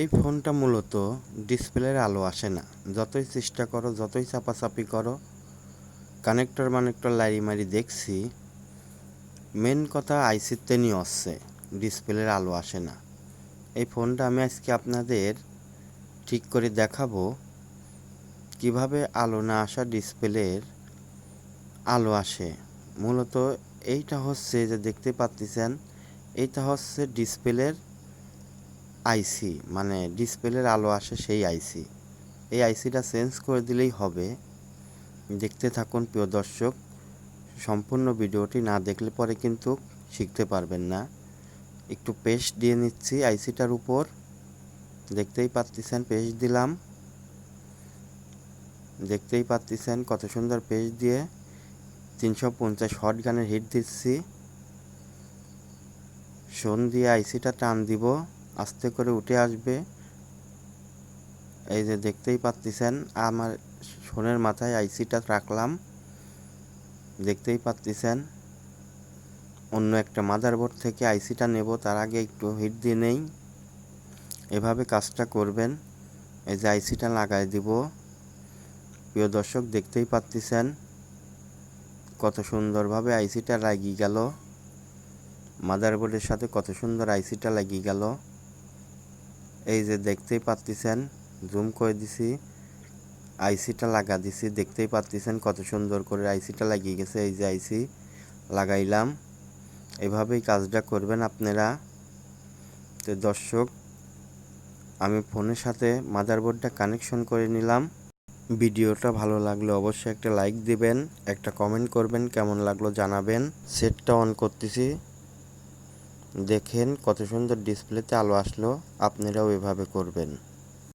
এই ফোনটা মূলত ডিসপ্লের আলো আসে না। যতই চেষ্টা করো, যতই চাপাচাপি করো, কানেক্টর মানেক্টর লারি মারি দেখছি। মেন কথা আইসিতে নিয়ে আসছে, ডিসপ্লের আলো আসে না। এই ফোনটা আমি আজকে আপনাদের ঠিক করে দেখাবো কীভাবে আলো না আসা ডিসপ্লের আলো আসে। মূলত এইটা হচ্ছে যে দেখতে পাচ্ছেন এইটা হচ্ছে ডিসপ্লের আইসি মানে ডিসপ্লের আলো আসে সেই আইসি। এই আইসিটা চেঞ্জ করে দিলেই হবে। দেখতে থাকুন প্রিয় দর্শক, সম্পূর্ণ ভিডিওটি না দেখলে পরে কিন্তু শিখতে পারবেন না। একটু পেস্ট দিয়ে নিচ্ছি আইসিটার উপর। দেখতেই পাচ্ছেন, পেস্ট দিলাম। দেখতেই পাচ্ছেন কত সুন্দর পেস্ট দিয়ে তিনশো পঞ্চাশ হট গানের হিট দিচ্ছি। শোন দিয়ে আইসিটা টান দিব। আস্তে করে উঠে আসবে। এই যে দেখতেই পাচ্ছেন আমার শোনের মাথায় আইসিটা রাখলাম। দেখতেই পাচ্ছেন অন্য একটা মাদারবোর্ড থেকে আইসিটা নেব, তার আগে একটু হিট দিয়ে নেই। এভাবে কাজটা করবেন। এই যে আইসিটা লাগাই দিব। প্রিয় দর্শক, দেখতেই পাচ্ছেন কত সুন্দরভাবে আইসিটা লাগিয়ে গেল। মাদারবোর্ডের সাথে কত সুন্দর আইসিটা লাগিয়ে গেল। এই যে দেখতেই পাচ্ছেন জুম করে দিছি আইসিটা লাগা দিছি, দেখতেই পাচ্ছেন কত সুন্দর করে আইসিটা লাগিয়ে গেছে, এই যে আইসি লাগাইলাম। এভাবেই কাজটা করবেন আপনারা। তো দর্শক, আমি ফোনের সাথে মাদারবোর্ডটা কানেকশন করে নিলাম। ভিডিওটা ভালো লাগলে অবশ্যই একটা লাইক দিবেন, একটা কমেন্ট করবেন, কেমন লাগল জানাবেন। সেটটা অন করতেছি। দেখেন কত সুন্দর ডিসপ্লেতে আলো আসলো। আপনারাও এভাবে করবেন।